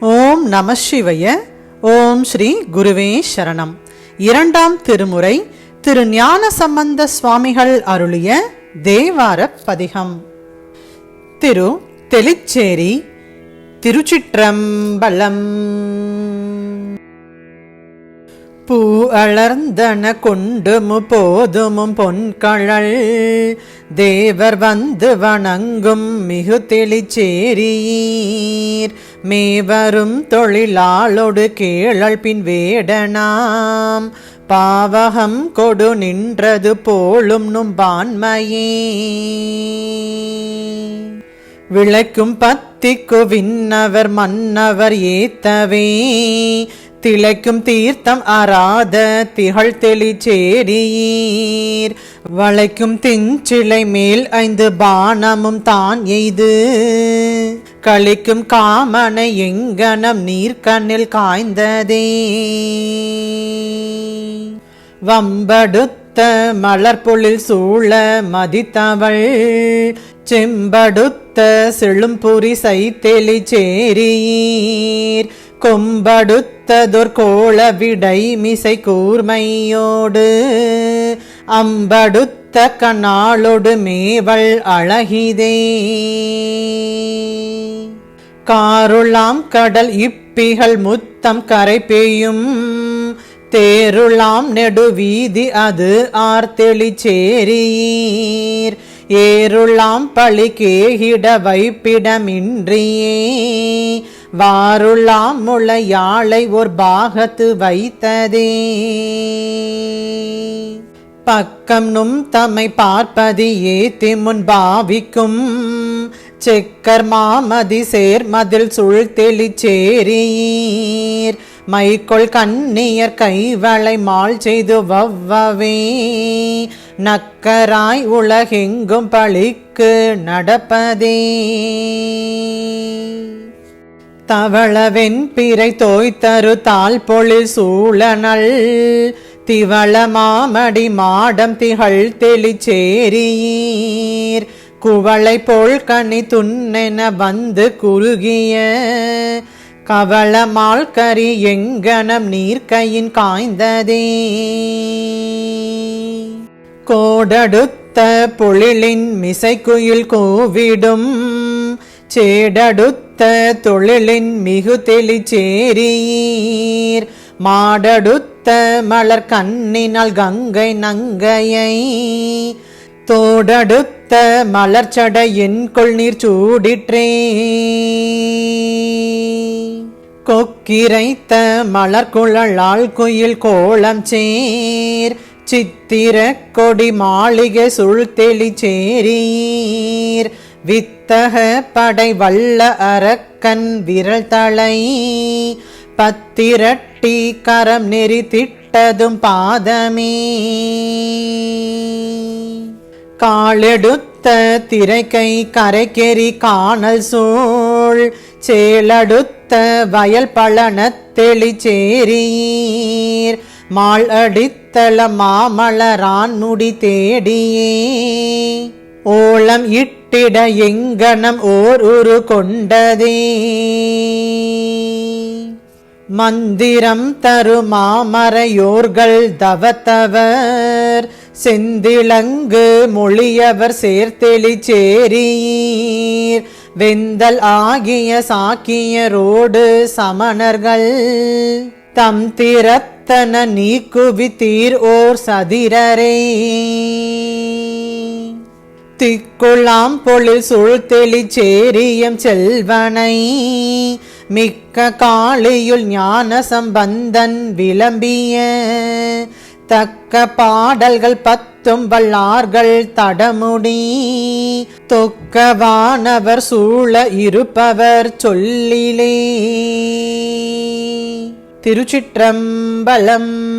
ஓம் நம சிவய. ஓம் ஸ்ரீ குருவே சரணம். இரண்டாம் திருமுறை திரு ஞான சம்பந்த சுவாமிகள் அருளிய தேவார பதிகம். திரு தெளிச்சேரி திருச்சிற்றம்பலம். பூ அளர்ந்தன கொண்டுமு போதுமும் பொன்கழல் தேவர் வந்து வணங்கும் மிகு தெளிச்சேரியீர் மேவரும் தொழிலாளொடு கேளல் பின் வேடனாம். பாவகம் கொடு நின்றது போலும் நும்பான்மையே விளக்கும் பத்திக்கு விண்ணவர் மன்னவர் ஏத்தவே. திளைக்கும் தீர்த்தம் அறாத திகழ் தெளிச்சேரியீர் வளைக்கும் திஞ்சிலை மேல் ஐந்து பானமும் தான் எய்து. கழிக்கும் காமனை எங்கனம் நீர்க்கண்ணில் காய்ந்ததே. வம்படுத்த மலர்பொழில் சூழ மதித்தவள் செம்படுத்த செழும்புரி சைத்தெளி சேரீர் கொம்படுத்ததொர்கோள விடை மிசை கூர்மையோடு அம்படுத்த கண்ணாளொடு மேவள் அழகிதே. காருளாம் கடல் இப்பிகள் முத்தம் கரை பெய்யும் தேருளாம் நெடுவீதி அது ஆர்த்தெளிச்சேரீர் ஏருளாம் பழி கேகிட வைப்பிடமின்றியே. வாருளாம் முளையாளை ஒரு பாகத்து வைத்ததே. பக்கம் நும் தம்மை பார்ப்பதியே திமுன் முன் பாவிக்கும். செக்கர் மாமதி சேர் மதில் சுழ் தெளிச்சேரீர். மைக்கொள் கண்ணியர் கைவளை மால் செய்து வவ்வவே. நக்கராய் உலகெங்கும் பழிக்கு நடப்பதே. தவளவென் பிறை தோய்த்தரு தால் பொழில் சூழனல் திவள மாமடி மாடம் திகழ் தெளிச்சேரீர். குவளை போல் கனி துண்ணென வந்து குறுகிய கவளமால் கரி எங்கனம் நீர்க்கையின் காய்ந்ததே. கோடடுத்த பொழிலின் மிசைக்குயில் கூவிடும் சேடடுத்த தொழிலின் மிகு தெளிச்சேரியீர் மாடடுத்த மலர் கண்ணினால் கங்கை நங்கையை தோடடுத்த மலர்ச்சடையின் கொள்நீர் சூடிற்றே. கொக்கிரைத்த மலர்குழலால் குயில் கோலம் சேர். சித்திர கொடி மாளிகை சுழ்த்தெளி சேரீர். வித்தக படை வல்ல அரக்கன் விரல் தலை பத்திரட்டி கரம் நெறி திட்டதும் பாதமே. காளெடுத்த திரைக்கை கரைக்கெறி காணல் சூழ். சேலடுத்த வயல் பழன தெளிச்சேரீர். மால் அடித்தள மாமலரான் நுடி தேடியே ஓளம் இட்டிட எங்கனம் ஓர் உரு கொண்டதே. மந்திரம் தரு மாமரையோர்கள் தவத்தவர். செந்திளங்கு மொழியவர் சேர்த்தெளி சேரீர். வெந்தல் ஆகிய சாக்கியரோடு சமணர்கள். தம் திறத்தன நீக்குவித்தீர் ஓர் சதிரரே. திக்குளாம் பொழில் சுழ்த்தெளி சேரியம் செல்வனை. மிக்க காளியுள் ஞான சம்பந்தன் விளம்பிய. தக்க பாடல்கள் பத்தும் வல்லார்கள் தடமுடி. தொக்கவானவர் சூழ இருப்பவர் சொல்லிலே. திருச்சிற்றம்பலம்